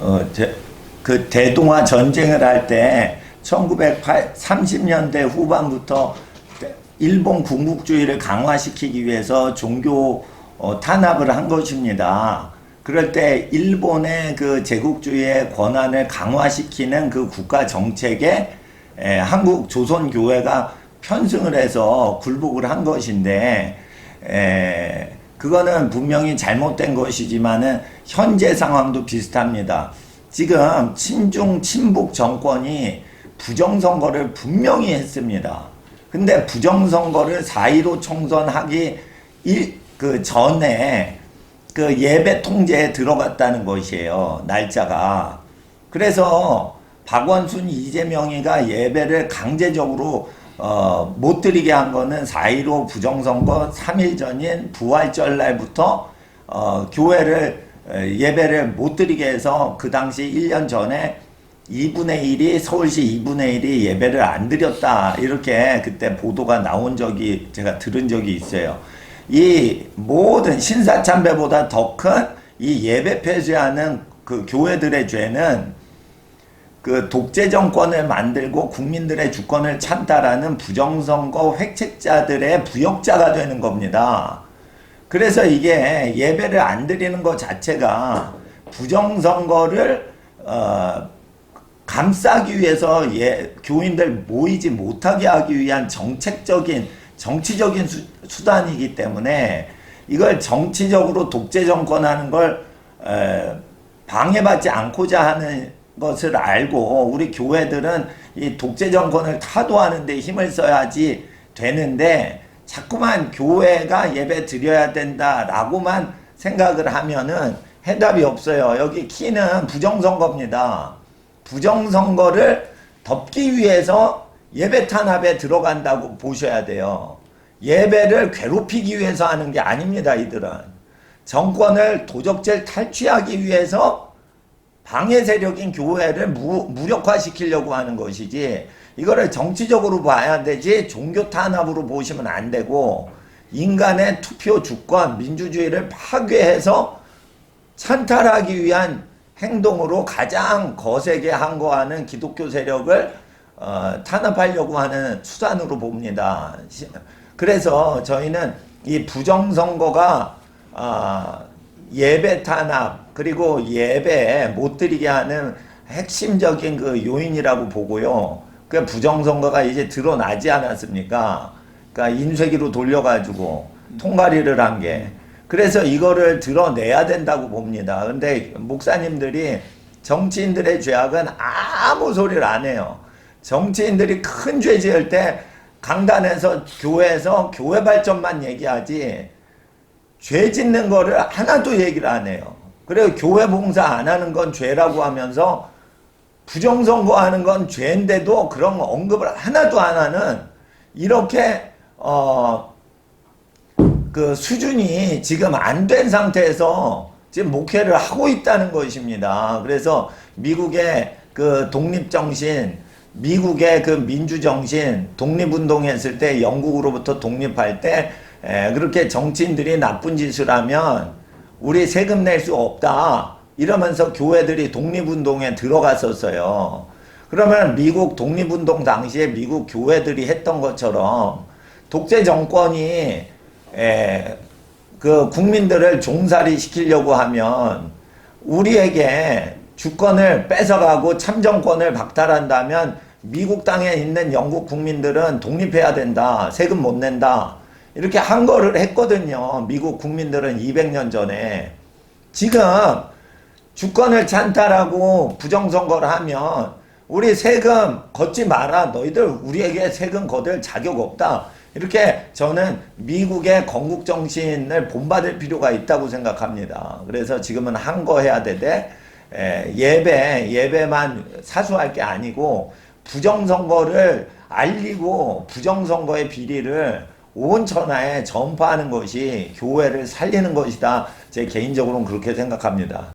어, 제, 그 대동아 전쟁을 할 때 1930년대 후반부터 일본 군국주의를 강화시키기 위해서 종교 어, 탄압을 한 것입니다. 그럴 때 일본의 그 제국주의의 권한을 강화시키는 그 국가 정책에 에, 한국 조선교회가 편승을 해서 굴복을 한 것인데 에, 그거는 분명히 잘못된 것이지만은 현재 상황도 비슷합니다. 지금 친중 친북 정권이 부정선거를 분명히 했습니다. 근데 부정선거를 4.15 총선하기 일, 그 전에 그 예배 통제에 들어갔다는 것이에요. 날짜가. 그래서 박원순 이재명이가 예배를 강제적으로 어, 못 드리게 한 거는 4.15 부정선거 3일 전인 부활절 날부터 어, 교회를 에, 예배를 못 드리게 해서 그 당시 1년 전에 2분의 1이 서울시 2분의 1이 예배를 안 드렸다 이렇게 그때 보도가 나온 적이 제가 들은 적이 있어요. 이 모든 신사참배보다 더 큰 이 예배 폐쇄하는 그 교회들의 죄는 그 독재 정권을 만들고 국민들의 주권을 찬다라는 부정선거 획책자들의 부역자가 되는 겁니다. 그래서 이게 예배를 안 드리는 것 자체가 부정선거를 어, 감싸기 위해서 예, 교인들 모이지 못하게 하기 위한 정책적인 정치적인 수, 수단이기 때문에 이걸 정치적으로 독재 정권하는 걸 에, 방해받지 않고자 하는 것을 알고 우리 교회들은 이 독재 정권을 타도하는 데 힘을 써야지 되는데 자꾸만 교회가 예배 드려야 된다라고만 생각을 하면은 해답이 없어요. 여기 키는 부정선거입니다. 부정선거를 덮기 위해서 예배 탄압에 들어간다고 보셔야 돼요. 예배를 괴롭히기 위해서 하는 게 아닙니다, 이들은. 정권을 도적질 탈취하기 위해서 방해 세력인 교회를 무, 무력화시키려고 하는 것이지, 이거를 정치적으로 봐야 되지, 종교 탄압으로 보시면 안 되고, 인간의 투표 주권, 민주주의를 파괴해서 찬탈하기 위한 행동으로 가장 거세게 항거하는 기독교 세력을 어, 탄압하려고 하는 수단으로 봅니다. 시- 그래서 저희는 이 부정선거가 아, 예배 탄압 그리고 예배 못 드리게 하는 핵심적인 그 요인이라고 보고요. 그 부정선거가 이제 드러나지 않았습니까? 그러니까 인쇄기로 돌려가지고 통과리를 한 게. 그래서 이거를 드러내야 된다고 봅니다. 근데 목사님들이 정치인들의 죄악은 아무 소리를 안 해요. 정치인들이 큰 죄 지을 때 강단에서 교회에서 교회 발전만 얘기하지 죄 짓는 거를 하나도 얘기를 안 해요. 그리고 교회 봉사 안 하는 건 죄라고 하면서 부정선거 하는 건 죄인데도 그런 언급을 하나도 안 하는 이렇게 어 그 수준이 지금 안 된 상태에서 지금 목회를 하고 있다는 것입니다. 그래서 미국의 그 독립 정신, 미국의 그 민주 정신, 독립 운동했을 때 영국으로부터 독립할 때 에, 그렇게 정치인들이 나쁜 짓을 하면 우리 세금 낼 수 없다. 이러면서 교회들이 독립운동에 들어갔었어요. 그러면 미국 독립운동 당시에 미국 교회들이 했던 것처럼 독재 정권이 에, 그 국민들을 종살이 시키려고 하면 우리에게 주권을 뺏어가고 참정권을 박탈한다면 미국 땅에 있는 영국 국민들은 독립해야 된다. 세금 못 낸다. 이렇게 한 거를 했거든요. 미국 국민들은 200년 전에. 지금 주권을 찬탈하고 부정선거를 하면 우리 세금 걷지 마라. 너희들 우리에게 세금 거둘 자격 없다. 이렇게 저는 미국의 건국 정신을 본받을 필요가 있다고 생각합니다. 그래서 지금은 한 거 해야 되되 에, 예배 예배만 사수할 게 아니고 부정선거를 알리고 부정선거의 비리를 온 천하에 전파하는 것이 교회를 살리는 것이다. 제 개인적으로는 그렇게 생각합니다.